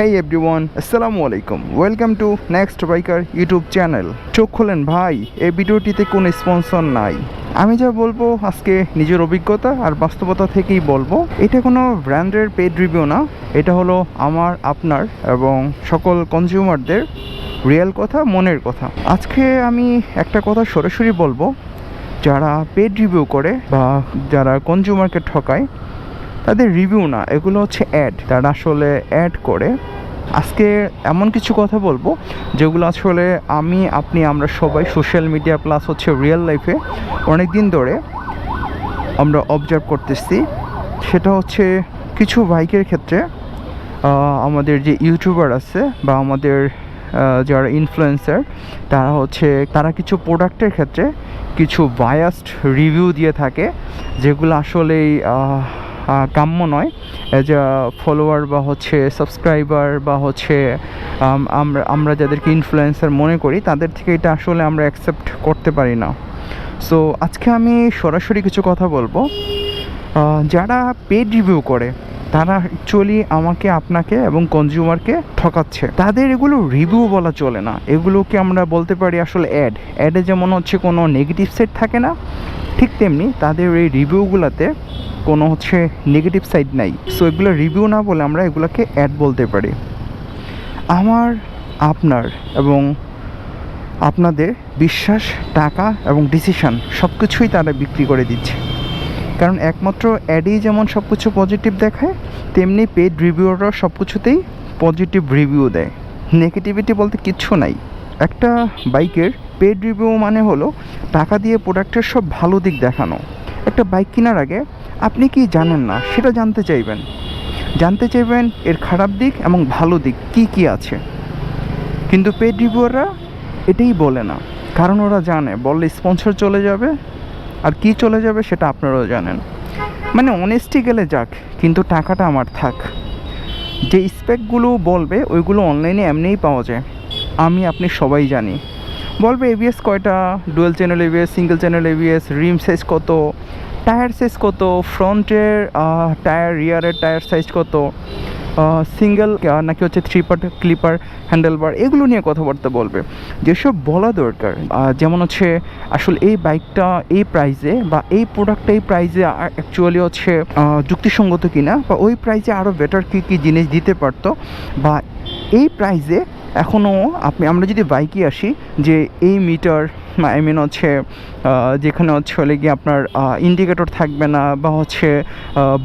হেই everyone আসসালামু আলাইকুম welcome to next biker YouTube channel চোখ খোলেন ভাই, এই ভিডিওটিতে কোনো স্পন্সর নাই। আমি যা বলব আজকে নিজের অভিজ্ঞতা আর বাস্তবতা থেকেই বলব। এটা কোনো ব্র্যান্ডের পেড রিভিউ না। এটা হলো আমার, আপনার এবং সকল কনজিউমারদের রিয়েল কথা, মনের কথা। আজকে আমি একটা কথা সরাসরি বলব। যারা পেড রিভিউ করে বা যারা কনজিউমারকে ঠকায় তাদের রিভিউ না, এগুলো হচ্ছে অ্যাড তারা আসলে অ্যাড করে। আজকে এমন কিছু কথা বলব, যেগুলো আসলে আমি, আপনি, আমরা সবাই সোশ্যাল মিডিয়া প্লাস হচ্ছে রিয়েল লাইফে অনেক দিন ধরে আমরা অবজার্ভ করতেছি। সেটা হচ্ছে কিছু বাইকের ক্ষেত্রে আমাদের যে ইউটিউবার আছে বা আমাদের যারা ইনফ্লুয়েন্সার তারা হচ্ছে, তারা কিছু প্রোডাক্টের ক্ষেত্রে কিছু বায়াসড রিভিউ দিয়ে থাকে, যেগুলো আসলেই কাম্য নয় আ ফলোয়ার বা হচ্ছে সাবস্ক্রাইবার বা হচ্ছে আমরা আমরা যাদেরকে ইনফ্লুয়েন্সার মনে করি, তাদের থেকে এটা আসলে আমরা অ্যাকসেপ্ট করতে পারি না। সো আজকে আমি সরাসরি কিছু কথা বলব। যারা পেড রিভিউ করে, তারা অ্যাকচুয়ালি আমাকে, আপনাকে এবং কনজিউমারকে ঠকাচ্ছে। তাদের এগুলো রিভিউ বলা চলে না। এগুলোকে আমরা বলতে পারি আসলে অ্যাড অ্যাডে যেমন হচ্ছে কোনো নেগেটিভ সেট থাকে না ঠিক তেমনি তাদের এই রিভিউগুলোতে কোনো হচ্ছে নেগেটিভ সাইড নাই। সো এগুলো রিভিউ না বলে আমরা এগুলোকে অ্যাড বলতে পারি। আমার, আপনার এবং আপনাদের বিশ্বাস, টাকা এবং ডিসিশন সব কিছুই তারা বিক্রি করে দিচ্ছে। কারণ একমাত্র অ্যাডেই যেমন সব কিছু পজিটিভ দেখায়, তেমনি পেড রিভিউরা সব কিছুতেই পজিটিভ রিভিউ দেয়। নেগেটিভিটি বলতে কিচ্ছু নাই। একটা বাইকের পেড রিভিউ মানে হলো টাকা দিয়ে প্রোডাক্টের সব ভালো দিক দেখানো। একটা বাইক কেনার আগে আপনি কি জানেন না, সেটা জানতে চাইবেন। জানতে চাইবেন এর খারাপ দিক এবং ভালো দিক কি কি আছে। কিন্তু পেড রিভিউয়াররা এটাই বলে না, কারণ ওরা জানে বললে স্পন্সর চলে যাবে আর কি চলে যাবে সেটা আপনারাও জানেন। মানে অনেস্টি গেলে যাক, কিন্তু টাকাটা আমার থাক। যে স্পেকগুলো বলবে, ওইগুলো অনলাইনে এমনিই পাওয়া যায়। আমি, আপনি সবাই জানি। বলবে এবিএস কয়টা? Dual channel ABS single channel ABS rim size কত? টায়ার সাইজ কত? ফ্রন্টের টায়ার রিয়ারের টায়ার সাইজ কত? সিঙ্গেল নাকি হচ্ছে থ্রি পার্ট ক্লিপার হ্যান্ডেলবার এগুলো নিয়ে কথাবার্তা বলবে। যেসব বলা দরকার যেমন হচ্ছে আসলে এই বাইকটা এই প্রাইজে বা এই প্রোডাক্টটা এই প্রাইজে অ্যাকচুয়ালি হচ্ছে যুক্তিসঙ্গত কিনা বা ওই প্রাইজে আরও বেটার কী কী জিনিস দিতে পারতো বা এই প্রাইজে এখনও আপনি আমরা যদি বাইকে আসি যে এই মিটার আই মিন হচ্ছে যেখানে হচ্ছে হলে গিয়ে আপনার ইন্ডিকেটর থাকবে না বা হচ্ছে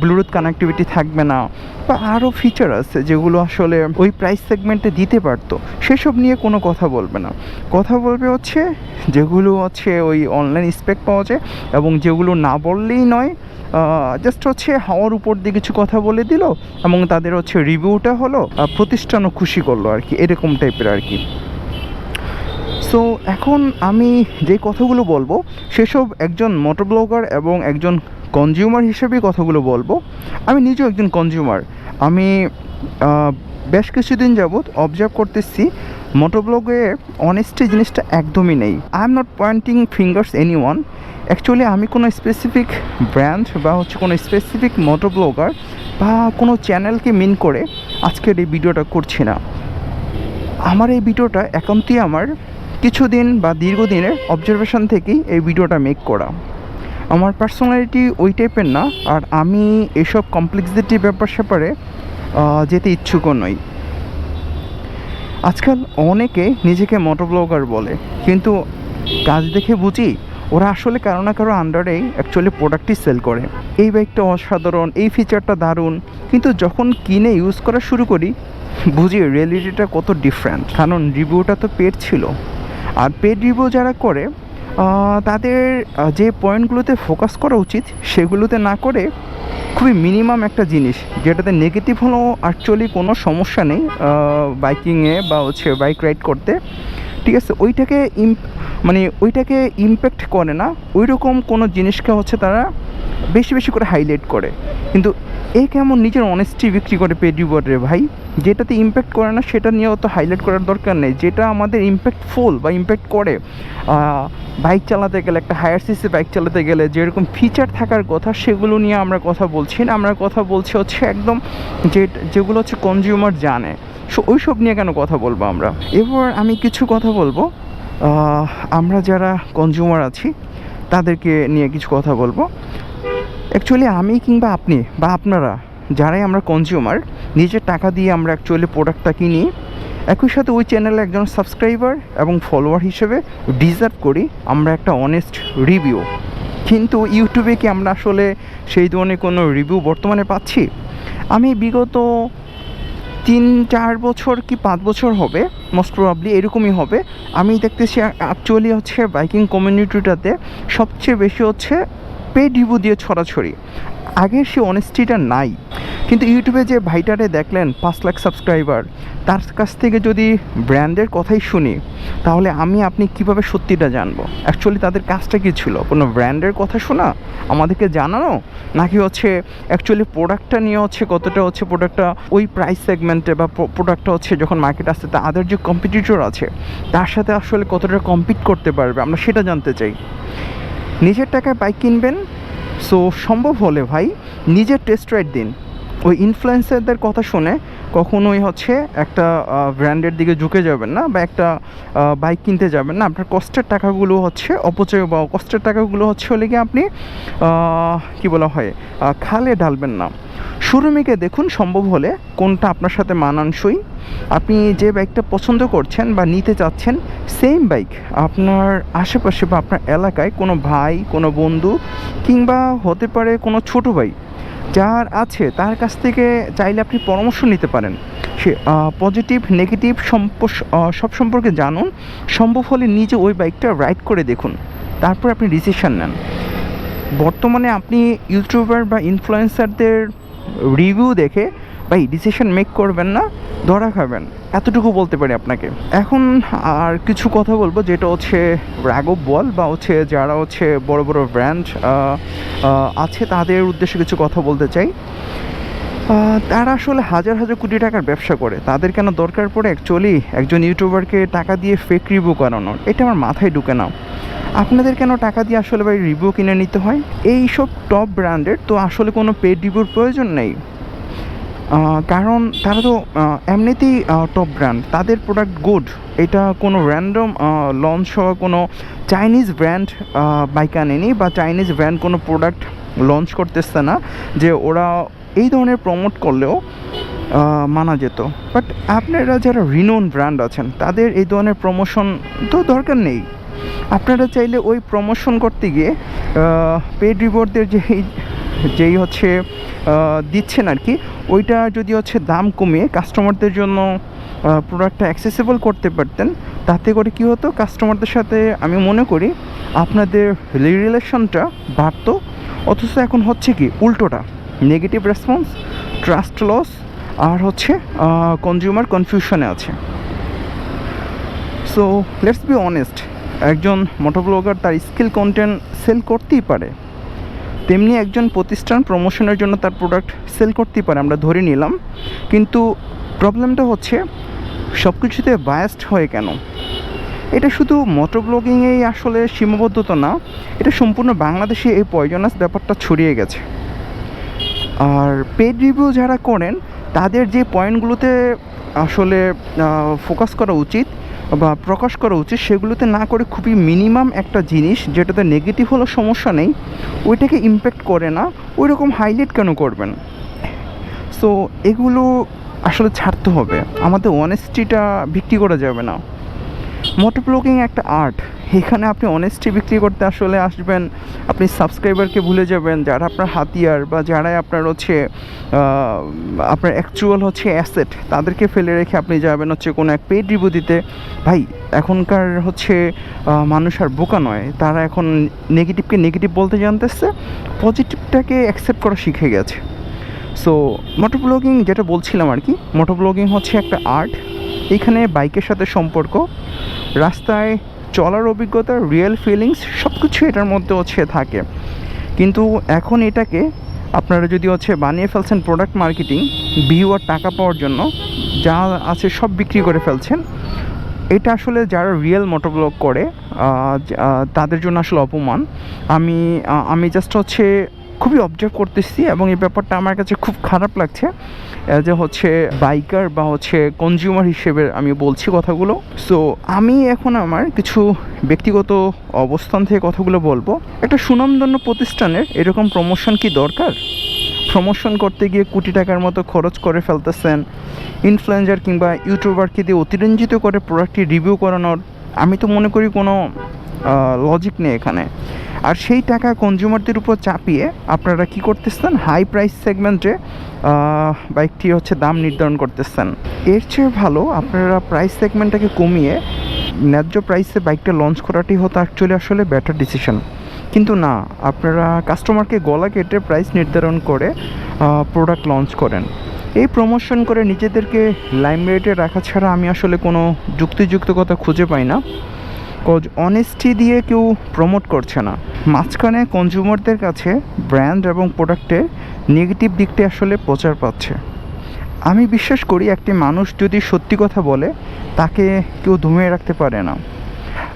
ব্লুটুথ কানেক্টিভিটি থাকবে না। বা আরও ফিচার আছে যেগুলো আসলে ওই প্রাইস সেগমেন্টে দিতে পারতো। সেসব নিয়ে কোনো কথা বলবে না। কথা বলবে হচ্ছে, যেগুলো হচ্ছে ওই অনলাইন স্পেক পাওয়া যায় এবং যেগুলো না বললেই নয় জাস্ট হচ্ছে হাওয়ার উপর দিয়ে কিছু কথা বলে দিল এবং তাদের হচ্ছে রিভিউটা হলো প্রতিষ্ঠানও খুশি করল আর কি, এরকম টাইপের আর কি। সো এখন আমি যে কথাগুলো বলব, সেসব একজন মোটর ব্লগার এবং একজন কনজিউমার হিসেবেই কথাগুলো বলব। আমি নিজেও একজন কনজিউমার আমি বেশ কিছুদিন যাবৎ অবজার্ভ করতেছি মোটোব্লগে অনেস্টি জিনিসটা একদমই নেই। I am not pointing fingers anyone actually আমি কোনো স্পেসিফিক ব্র্যান্ড বা হচ্ছে কোনো স্পেসিফিক মোটোব্লগার বা কোনো চ্যানেলকে মিন করে আজকের এই ভিডিওটা করছি না। আমার এই ভিডিওটা একান্তই আমার কিছুদিন বা দীর্ঘদিনের অবজারভেশন থেকেই এই ভিডিওটা মেক করা। আমার পার্সোনালিটি ওই টাইপের না, আর আমি এসব কমপ্লেক্সিটি ব্যাপার স্যাপারে যেতে ইচ্ছুকও নই। আজকাল অনেকে নিজেকে মোটো ব্লগার বলে, কিন্তু কাজ দেখে বুঝি ওরা আসলে কারও না কারও আন্ডারেই অ্যাকচুয়ালি প্রোডাক্টই সেল করে। এই বাইকটা অসাধারণ, এই ফিচারটা দারুণ, কিন্তু যখন কিনে ইউজ করা শুরু করি, বুঝি রিয়েলিটিটা কত ডিফারেন্ট কারণ রিভিউটা তো পেড ছিল। আর পেড রিভিউ যারা করে তাদের যে পয়েন্টগুলোতে ফোকাস করা উচিত, সেগুলোতে না করে খুবই মিনিমাম একটা জিনিস, যেটাতে নেগেটিভ হলেও অ্যাকচুয়ালি কোনো সমস্যা নেই বাইকিংয়ে বা হচ্ছে বাইক রাইড করতে। ঠিক আছে, ওইটাকে মানে ওইটাকে ইমপ্যাক্ট করে না ওই রকম কোনো জিনিসকে হচ্ছে তারা বেশি বেশি করে হাইলাইট করে। কিন্তু এ কেমন নিজের অনেস্টি বিক্রি করে পেড রিওয়ার্ডে ভাই? যেটাতে ইমপ্যাক্ট করে না, সেটা নিয়ে অত হাইলাইট করার দরকার নেই। যেটা আমাদের ইমপ্যাক্টফুল বা ইম্প্যাক্ট করে বাইক চালাতে গেলে, একটা হায়ার সিসি বাইক চালাতে গেলে, যেরকম ফিচার থাকার কথা, সেগুলো নিয়ে আমরা কথা বলছি না। আমরা কথা বলছি হচ্ছে একদম যে, যেগুলো হচ্ছে কনজিউমার জানে। সো ওইসব নিয়ে কেন কথা বলব আমরা? এবার আমি কিছু কথা বলব। আমরা যারা কনজিউমার আছি, তাদেরকে নিয়ে কিছু কথা বলব। অ্যাকচুয়ালি আমি কিংবা আপনি বা আপনারা যারাই আমরা কনজিউমার নিজের টাকা দিয়ে আমরা অ্যাকচুয়ালি প্রোডাক্টটা কিনি, একই সাথে ওই চ্যানেলে একজন সাবস্ক্রাইবার এবং ফলোয়ার হিসেবে ডিজার্ভ করি আমরা একটা অনেস্ট রিভিউ কিন্তু ইউটিউবে কি আমরা আসলে সেই ধরনের কোনো রিভিউ বর্তমানে পাচ্ছি? আমি বিগত তিন, চার বছর কি পাঁচ বছর হবে? মোস্ট প্রবাবলি এরকমই হবে। আমি দেখতেছি অ্যাকচুয়ালি হচ্ছে বাইকিং কমিউনিটিটাতে সবচেয়ে বেশি হচ্ছে পেড রিভিউ দিয়ে ছড়াছড়ি। আগের সে অনেস্টিটা নাই। কিন্তু ইউটিউবে যে ভাইটারে দেখলেন পাঁচ লাখ সাবস্ক্রাইবার তার কাছ থেকে যদি ব্র্যান্ডের কথাই শুনি, তাহলে আমি, আপনি কীভাবে সত্যিটা জানব? অ্যাকচুয়ালি তাদের কাজটা কী ছিল? কোনো ব্র্যান্ডের কথা শোনা? আমাদেরকে জানানো? নাকি হচ্ছে অ্যাকচুয়ালি প্রোডাক্টটা নিয়ে হচ্ছে কতটা হচ্ছে প্রোডাক্টটা ওই প্রাইস সেগমেন্টে বা প্রোডাক্টটা হচ্ছে যখন মার্কেট আসছে তাদের যে কম্পিটিটর আছে, তার সাথে আসলে কতটা কম্পিট করতে পারবে? আমরা সেটা জানতে চাই। নিজের টাকায় বাইক কিনবেন? সো সম্ভব হলে ভাই, নিজের টেস্ট রাইড দিন। ওই ইনফ্লুয়েন্সারদের কথা শুনে কখনোই হচ্ছে একটা ব্র্যান্ডের দিকে ঝুঁকে যাবেন না বা একটা বাইক কিনতে যাবেন না। আপনার কষ্টের টাকাগুলো হচ্ছে অপচয় বা কষ্টের টাকাগুলো হচ্ছে হলে গিয়ে আপনি কি বলা হয় খালে ঢালবেন না। শোরুমিকে দেখুন সম্ভব হলে কোনটা আপনার সাথে মানানসই। আপনি যে বাইকটা পছন্দ করছেন বা নিতে চাচ্ছেন সেম বাইক আপনার আশেপাশে বা আপনার এলাকায় কোনো ভাই, কোনো বন্ধু কিংবা হতে পারে কোনো ছোট ভাই যার আছে, তার কাছ থেকে চাইলে আপনি পরামর্শ নিতে পারেন। সে পজিটিভ নেগেটিভ সব সম্পর্কে জানুন। সম্ভব হলে নিজে ওই বাইকটা রাইড করে দেখুন। তারপর আপনি ডিসিশান নেন। বর্তমানে আপনি ইউটিউবার বা ইনফ্লুয়েন্সারদের রিভিউ দেখে ভাই ডিসিশন মেক করবেন না, ধরা খাবেন। এতটুকু বলতে পারি আপনাকে। এখন আর কিছু কথা বলব, যেটা হচ্ছে রাগব বল বা হচ্ছে যারা হচ্ছে বড় বড় ব্র্যান্ড আছে, তাদের উদ্দেশ্যে কিছু কথা বলতে চাই। তারা আসলে হাজার হাজার কোটি টাকার ব্যবসা করে। তাদের কেন দরকার পড়ে? অ্যাকচুয়ালি একজন ইউটিউবারকে টাকা দিয়ে ফেক রিভিউ করানোর। এটা আমার মাথায় ঢুকে না। আপনাদের কেন টাকা দিয়ে আসলে ভাই রিভিউ কিনে নিতে হয়? এই সব টপ ব্র্যান্ডের তো আসলে কোনো পেড রিভিউর প্রয়োজন নেই। কারণ তারা তো এমনিতেই টপ ব্র্যান্ড তাদের প্রোডাক্ট গুড এটা কোনো র্যান্ডম লঞ্চ হওয়া কোনো চাইনিজ ব্র্যান্ড বাইক আনেনি বা চাইনিজ ব্র্যান্ড কোনো প্রোডাক্ট লঞ্চ করতেছে না, যে ওরা এই ধরনের প্রমোট করলেও মানা যেত। বাট আপনারা যারা রিনোন ব্র্যান্ড আছেন, তাদের এই ধরনের প্রমোশন তো দরকার নেই। আপনারা চাইলে ওই প্রমোশন করতে গিয়ে পেড রিওয়ার্ডদের যেই যেই হচ্ছে দিচ্ছেন আর কি, ওইটা যদি হচ্ছে দাম কমিয়ে কাস্টমারদের জন্য প্রোডাক্টটা অ্যাক্সেসিবল করতে পারতেন, তাতে করে কি হতো? কাস্টমারদের সাথে আমি মনে করি আপনাদের রিলেশনটা বাড়তো, অথচ এখন হচ্ছে কি উল্টোটা। নেগেটিভ রেসপন্স ট্রাস্ট লস আর হচ্ছে কনজিউমার কনফিউশনে আছে। সো লেটস বি অনেস্ট একজন মোটোব্লগার তার স্কিল কন্টেন্ট সেল করতেই পারে। তেমনি একজন প্রতিষ্ঠান প্রমোশনের জন্য তার প্রোডাক্ট সেল করতেই পারে, আমরা ধরে নিলাম। কিন্তু প্রবলেমটা হচ্ছে সব কিছুতে বায়াসড হয়ে কেন? এটা শুধু মোটর ব্লগিংয়েই আসলে সীমাবদ্ধতা না, এটা সম্পূর্ণ বাংলাদেশে এই পয়জনাস ব্যাপারটা ছড়িয়ে গেছে। আর পেড রিভিউ যারা করেন, তাদের যে পয়েন্টগুলোতে আসলে ফোকাস করা উচিত বা প্রকাশ করা উচিত সেগুলোতে না করে খুবই মিনিমাম একটা জিনিস যেটাতে নেগেটিভ হলো সমস্যা নেই, ওইটাকে ইম্প্যাক্ট করে না ওই রকম হাইলাইট কেন করবেন? সো এগুলো আসলে ছাড়তে হবে। আমাদের অনেস্টিটা বিক্রি করা যাবে না। মোটর ব্লগিং একটা আর্ট এখানে আপনি অনেস্টি বিক্রি করতে আসলে আসবেন, আপনি সাবস্ক্রাইবারকে ভুলে যাবেন, যারা আপনার হাতিয়ার বা যারাই আপনার হচ্ছে আপনার অ্যাকচুয়াল হচ্ছে অ্যাসেট তাদেরকে ফেলে রেখে আপনি যাবেন হচ্ছে কোনো এক পেড রিভিউ দিতে। ভাই, এখনকার হচ্ছে মানুষ আর বোকা নয়। তারা এখন নেগেটিভকে নেগেটিভ বলতে জানতেছে পজিটিভটাকে অ্যাকসেপ্ট করা শিখে গেছে। সো মোটর ব্লগিং যেটা বলছিলাম আর কি মোটর ব্লগিং হচ্ছে একটা আর্ট এখানে বাইকের সাথে সম্পর্ক, রাস্তায় চলার অভিজ্ঞতা রিয়েল ফিলিংস সব কিছু এটার মধ্যে হচ্ছে থাকে। কিন্তু এখন এটাকে আপনারা যদি হচ্ছে বানিয়ে ফেলছেন প্রোডাক্ট মার্কেটিং ভিউ আর টাকা পাওয়ার জন্য, যা আছে সব বিক্রি করে ফেলছেন, এটা আসলে যারা রিয়েল মোটোব্লগ করে তাদের জন্য আসলে অপমান। আমি আমি জাস্ট হচ্ছে খুবই অবজার্ভ করতেছি এবং এই ব্যাপারটা আমার কাছে খুব খারাপ লাগছে আহ, যে হচ্ছে বাইকার বা হচ্ছে কনজিউমার হিসেবে আমি বলছি কথাগুলো। সো আমি এখন আমার কিছু ব্যক্তিগত অবস্থান থেকে কথাগুলো বলব। একটা সুনামধন্য প্রতিষ্ঠানের এরকম প্রমোশন কি দরকার? প্রমোশন করতে গিয়ে কোটি টাকার মতো খরচ করে ফেলতেছেন ইনফ্লুয়েঞ্জার কিংবা ইউটিউবারকে দিয়ে অতিরঞ্জিত করে প্রোডাক্টটি রিভিউ করানোর আমি তো মনে করি কোনো লজিক নেই এখানে। আর সেই টাকা কনজিউমারদের উপর চাপিয়ে আপনারা কি করতেছেন? হাই প্রাইস সেগমেন্টে বাইকটি হচ্ছে দাম নির্ধারণ করতেছেন। এর চেয়ে ভালো আপনারা প্রাইস সেগমেন্টটাকে কমিয়ে ন্যায্য প্রাইসে বাইকটা লঞ্চ করাটি হতো অ্যাকচুয়ালি আসলে বেটার ডিসিশন কিন্তু না, আপনারা কাস্টমারকে গলা কেটে প্রাইস নির্ধারণ করে প্রোডাক্ট লঞ্চ করেন। এই প্রমোশন করে নিজেদেরকে লাইমলাইটে রাখা ছাড়া আমি আসলে কোনো যুক্তিযুক্ত কথা খুঁজে পাই না। কজ অনেস্টি দিয়ে কেউ প্রমোট করছে না। মাঝখানে কনজিউমারদের কাছে ব্র্যান্ড এবং প্রোডাক্টের নেগেটিভ দিকটি আসলে প্রচার পাচ্ছে। আমি বিশ্বাস করি একটি মানুষ যদি সত্যি কথা বলে, তাকে কেউ দমিয়ে রাখতে পারে না।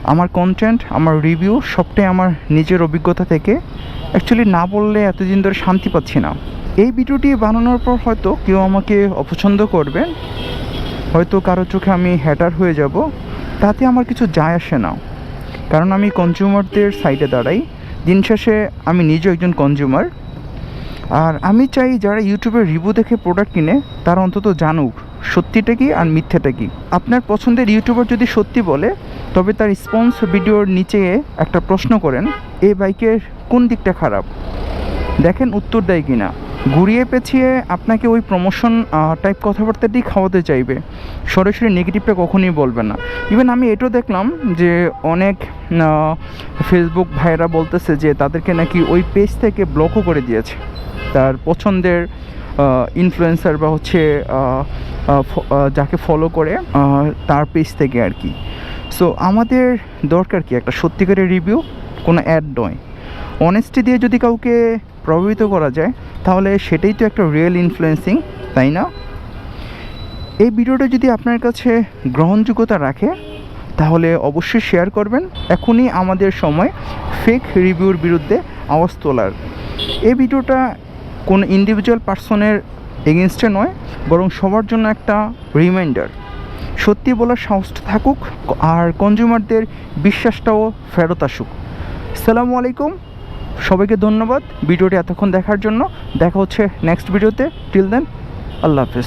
আমার কন্টেন্ট আমার রিভিউ সবটাই আমার নিজের অভিজ্ঞতা থেকে অ্যাকচুয়ালি না বললে এতদিন ধরে শান্তি পাচ্ছি না। এই ভিডিওটি বানানোর পর হয়তো কেউ আমাকে অপছন্দ করবে। হয়তো কারও চোখে আমি হ্যাটার হয়ে যাব। তাতে আমার কিছু যায় আসে না। কারণ আমি কনজিউমারদের সাইডে দাঁড়াই। দিন শেষে আমি নিজেও একজন কনজিউমার আর আমি চাই যারা ইউটিউবে রিভিউ দেখে প্রোডাক্ট কিনে, তারা অন্তত জানুক, সত্যিটা কি আর মিথ্যেটা কি? আপনার পছন্দের ইউটিউবার যদি সত্যি বলে, তবে তার স্পন্স ভিডিওর নিচে একটা প্রশ্ন করেন, এই বাইকের কোন দিকটা খারাপ? দেখেন উত্তর দেয় কি না ঘুরিয়ে পেঁচিয়ে আপনাকে ওই প্রমোশন টাইপ কথাবার্তাটি খাওয়াতে চাইবে। সরাসরি নেগেটিভটা কখনোই বলবে না। ইভেন আমি এটাও দেখলাম যে অনেক ফেসবুক ভাইয়েরা বলতেছে যে তাদেরকে নাকি ওই পেজ থেকে ব্লকও করে দিয়েছে। তার পছন্দের ইনফ্লুয়েন্সার বা হচ্ছে যাকে ফলো করে তার পেজ থেকে আর কি। সো আমাদের দরকার কি একটা সত্যিকারের রিভিউ কোনো অ্যাড নয়। অনেস্টি দিয়ে যদি কাউকে প্রভাবিত করা যায় তাহলে সেটাই তো একটা রিয়েল ইনফ্লুয়েন্সিং তাই না? এই ভিডিওটা যদি আপনার কাছে গ্রহণযোগ্যতা রাখে, তাহলে অবশ্যই শেয়ার করবেন। এখনই আমাদের সময় ফেক রিভিউর বিরুদ্ধে আওয়াজ তোলার। এই ভিডিওটা কোনো ইন্ডিভিজুয়াল পার্সনের এগেনস্টে নয়, বরং সবার জন্য একটা রিমাইন্ডার সত্যি বলার সাহসটা থাকুক, আর কনজিউমারদের বিশ্বাসটাও ফেরত আসুক। সালামু আলাইকুম। সবাইকে ধন্যবাদ ভিডিওটি এতক্ষণ দেখার জন্য। দেখা হচ্ছে নেক্সট ভিডিওতে টিল দেন আল্লাহ হাফেজ।